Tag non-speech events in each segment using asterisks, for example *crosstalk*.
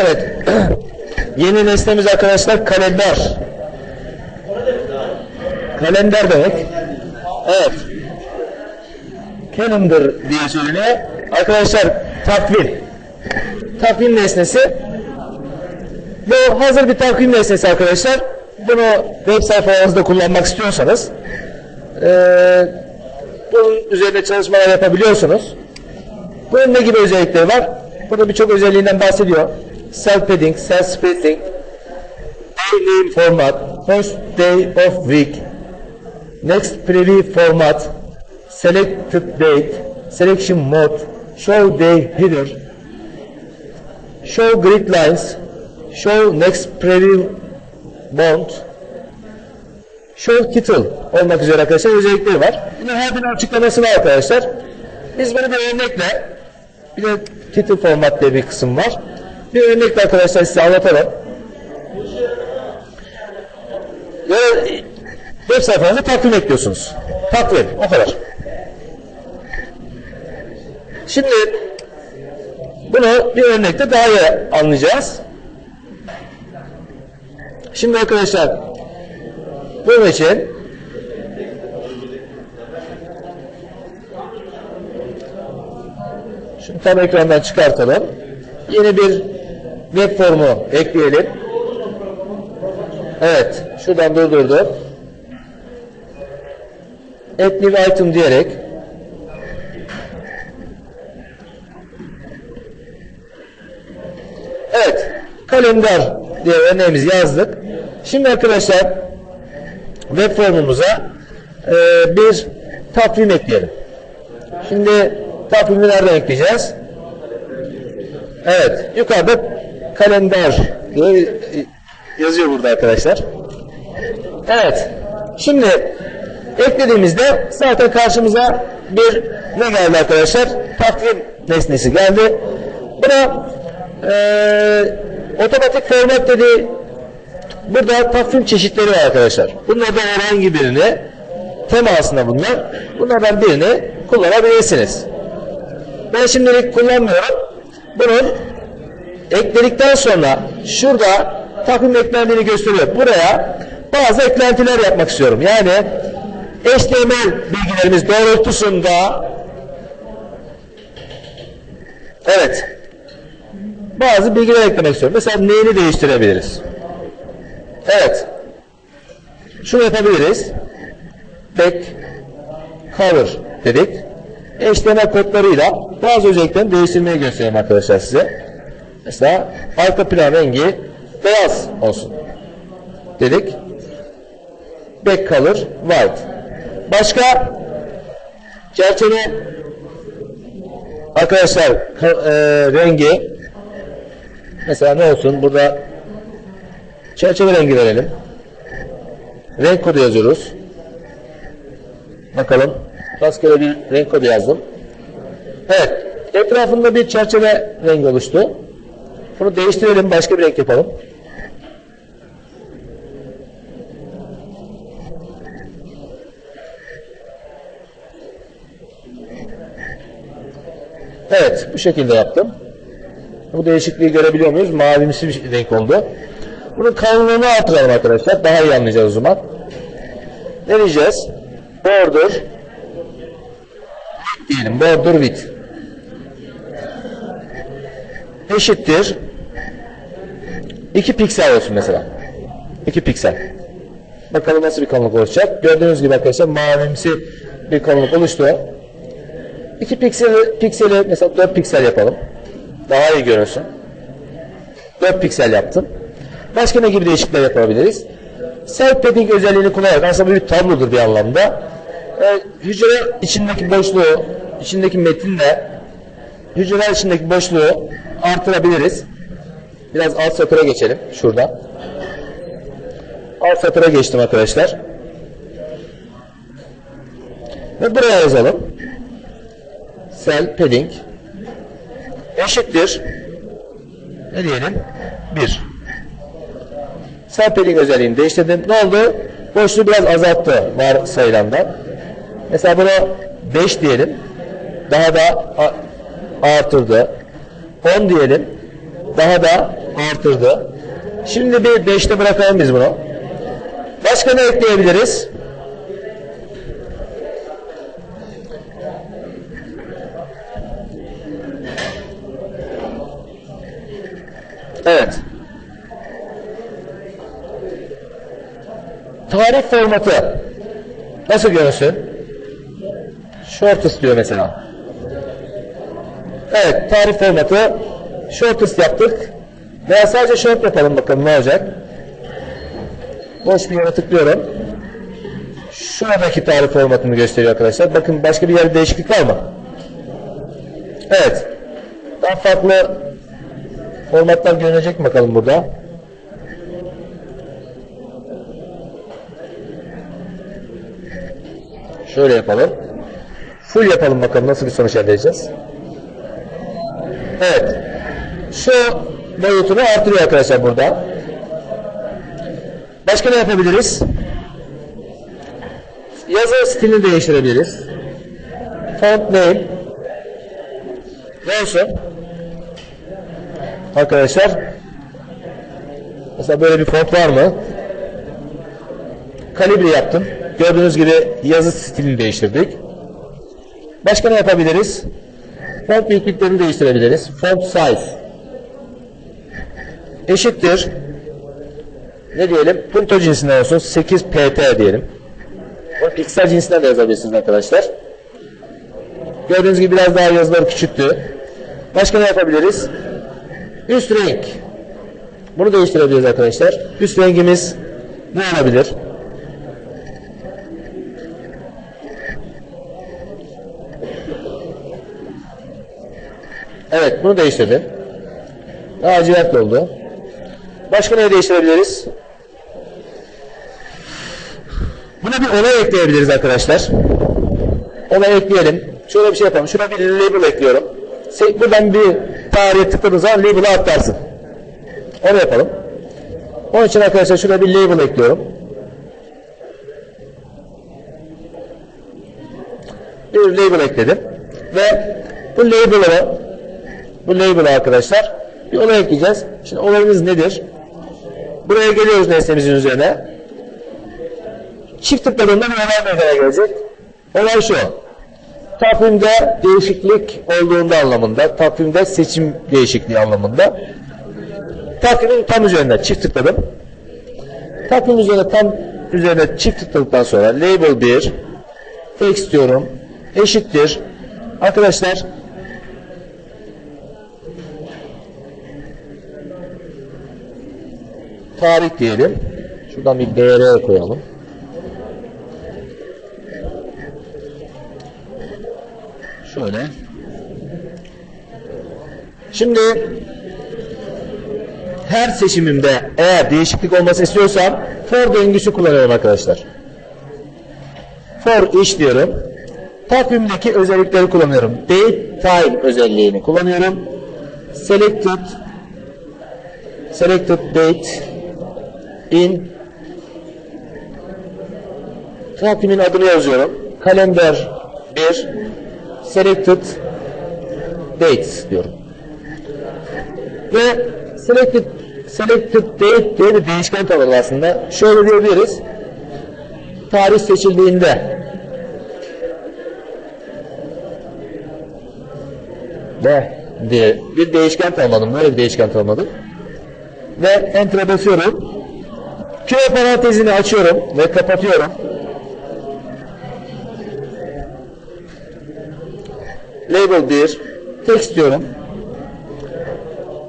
Evet. *clears throat* Yeni nesnemiz arkadaşlar kalender. Kalender demek. Evet. Calendar diye söyleniyor. Arkadaşlar takvim. Takvim nesnesi. Bu hazır bir takvim nesnesi arkadaşlar. Bunu web sayfalarınızda kullanmak istiyorsanız eee bunun üzerinde çalışmalar yapabiliyorsunuz. Bunun ne gibi özellikleri var? Burada birçok özelliğinden bahsediyor. Self padding, self splitting, day name format, first day of week, next preview format, selected date, selection mode, show day header, show grid lines, show next preview mount, show title olmak üzere arkadaşlar özellikleri var. Bunun her birinin açıklaması var arkadaşlar. Biz bunu bir örnekle bir de title format diye bir kısım var. Bir örnekle arkadaşlar size anlatalım. Ve web sayfanıza takvim ekliyorsunuz. Takvim o kadar. Şimdi bunu bir örnekte daha iyi anlayacağız. Şimdi arkadaşlar bunun için Şunu tam ekrandan çıkartalım. Yeni bir web formu ekleyelim. Evet. Şuradan durdurdum. Add new item diyerek Evet. Kalender diye örneğimizi yazdık. Şimdi arkadaşlar web formumuza e, bir takvim ekleyelim. Şimdi takvimi nereden ekleyeceğiz? Evet. Yukarıda kalender yazıyor burada arkadaşlar. Evet. Şimdi eklediğimizde zaten karşımıza bir ne geldi arkadaşlar? Takvim nesnesi geldi. Buna eee otomatik format dediği burada takvim çeşitleri var arkadaşlar. Bunlardan herhangi birini temasında bunlar. Bunlardan birini kullanabilirsiniz. Ben şimdilik kullanmıyorum. Bunun ekledikten sonra şurada takvim eklendiğini gösteriyor. Buraya bazı eklentiler yapmak istiyorum. Yani HTML bilgilerimiz doğrultusunda evet bazı bilgiler eklemek istiyorum. Mesela neyini değiştirebiliriz? Evet. Şunu yapabiliriz. Back color dedik. HTML kodlarıyla bazı özelliklerini değiştirmeyi göstereyim arkadaşlar size. Mesela arka plan rengi beyaz olsun. Dedik. Back color white. Başka çerçeve arkadaşlar ka- e, rengi mesela ne olsun burada çerçeve rengi verelim. Renk kodu yazıyoruz. Bakalım. Rastgele bir renk kodu yazdım. Evet. Etrafında bir çerçeve rengi oluştu. Bunu değiştirelim. Başka bir renk yapalım. Evet. Bu şekilde yaptım. Bu değişikliği görebiliyor muyuz? Mavimsi bir renk oldu. Bunun kalınlığını artıralım arkadaşlar. Daha iyi anlayacağız o zaman. Ne diyeceğiz? Border diyelim. Border width eşittir 2 piksel olsun mesela. 2 piksel. Bakalım nasıl bir kalınlık oluşacak. Gördüğünüz gibi arkadaşlar mavimsi bir kalınlık oluştu. 2 pikseli, pikseli mesela 4 piksel yapalım. Daha iyi görünsün. 4 piksel yaptım. Başka ne gibi değişiklikler yapabiliriz? Self padding özelliğini kullanarak aslında bir tablodur bir anlamda. Ee, hücre içindeki boşluğu, içindeki metinle hücreler içindeki boşluğu artırabiliriz. Biraz alt satıra geçelim şurada. Alt satıra geçtim arkadaşlar. Ve buraya yazalım. Cell padding eşittir ne diyelim? 1. Cell padding özelliğini değiştirdim. Ne oldu? Boşluğu biraz azalttı var sayılandan. Mesela bunu 5 diyelim. Daha da artırdı. 10 diyelim. Daha da artırdı. Şimdi bir 5'te bırakalım biz bunu. Başka ne ekleyebiliriz? Evet. Tarih formatı nasıl görünsün? Shortest diyor mesela. Evet, tarih formatı shortest yaptık. Veya sadece short yapalım bakalım ne olacak. Boş bir yere tıklıyorum. Şuradaki tarih formatını gösteriyor arkadaşlar. Bakın başka bir yerde değişiklik var mı? Evet. Daha farklı formatlar görünecek mi bakalım burada? Şöyle yapalım. Full yapalım bakalım nasıl bir sonuç elde edeceğiz. Evet. Şu boyutunu artırıyor arkadaşlar burada. Başka ne yapabiliriz? Yazı stilini değiştirebiliriz. Font name. Ne olsun? Arkadaşlar mesela böyle bir font var mı? Kalibre yaptım. Gördüğünüz gibi yazı stilini değiştirdik. Başka ne yapabiliriz? Font büyüklüklerini değiştirebiliriz. Font size eşittir ne diyelim? Punto cinsinden olsun 8 pt diyelim. Bunu piksel cinsinden de yazabilirsiniz arkadaşlar. Gördüğünüz gibi biraz daha yazıları küçülttü. Başka ne yapabiliriz? Üst renk. Bunu değiştirebiliriz arkadaşlar. Üst rengimiz ne olabilir? Evet bunu değiştirdim. Lacivert oldu. Başka ne değiştirebiliriz? Buna bir olay ekleyebiliriz arkadaşlar. Olay ekleyelim. Şöyle bir şey yapalım. Şuna bir label ekliyorum. Buradan bir tarihe tıkladığınız zaman label'ı atlarsın. Onu yapalım. Onun için arkadaşlar şuraya bir label ekliyorum. Bir label ekledim. Ve bu label'ı bu label'ı arkadaşlar bir olay ekleyeceğiz. Şimdi olayımız nedir? Buraya geliyoruz nesnemizin üzerine. Çift tıkladığında bir olay meydana gelecek. Olay şu. Takvimde değişiklik olduğunda anlamında, takvimde seçim değişikliği anlamında. Takvimin tam üzerine çift tıkladım. Takvim üzerine tam üzerine çift tıkladıktan sonra label 1 text diyorum. Eşittir. Arkadaşlar tarih diyelim. Şuradan bir BR koyalım. Şöyle. Şimdi her seçimimde eğer değişiklik olması istiyorsam for döngüsü kullanıyorum arkadaşlar. For iş diyorum. Takvimdeki özellikleri kullanıyorum. Date time özelliğini kullanıyorum. Selected selected date in takvimin adını yazıyorum. Kalender 1 selected dates diyorum. Ve selected selected date diye bir değişken tanımlı aslında. Şöyle diyebiliriz. Tarih seçildiğinde ve diye bir değişken tanımladım. Böyle bir değişken tanımladım. Ve enter'a basıyorum. Küre parantezini açıyorum ve kapatıyorum. Label 1 text diyorum.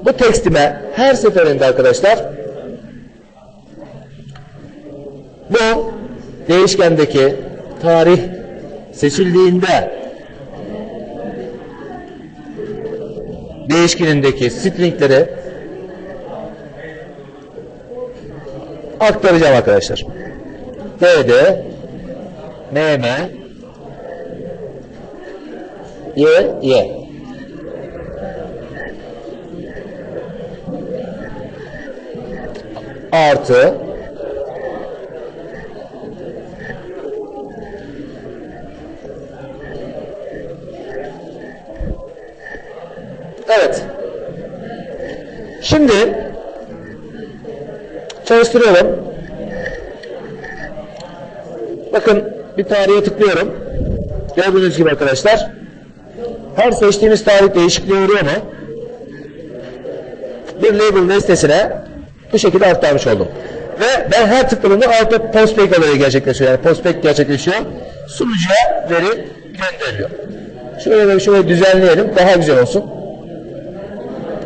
Bu tekstime her seferinde arkadaşlar bu değişkendeki tarih seçildiğinde değişkenindeki stringleri aktaracağım arkadaşlar. DD MM Y Y artı Evet. Şimdi Çalıştırıyorum. Bakın bir tarihe tıklıyorum. Gördüğünüz gibi arkadaşlar. Her seçtiğimiz tarih değişikliğe uğruyor mu? Bir label nesnesine bu şekilde aktarmış oldum. Ve ben her tıkladığımda altta postpack olayı gerçekleşiyor. Yani postpack gerçekleşiyor. Sunucuya veri gönderiliyor. Şöyle şöyle düzenleyelim. Daha güzel olsun.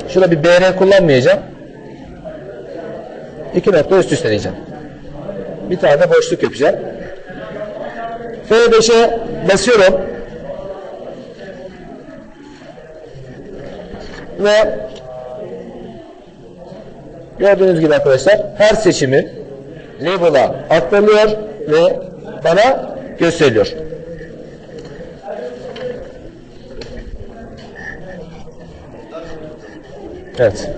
Şurada bir BR kullanmayacağım. İki nokta üst üste diyeceğim. Bir tane de boşluk yapacağım. F5'e basıyorum. Ve gördüğünüz gibi arkadaşlar her seçimi label'a aktarılıyor ve bana gösteriliyor. Evet.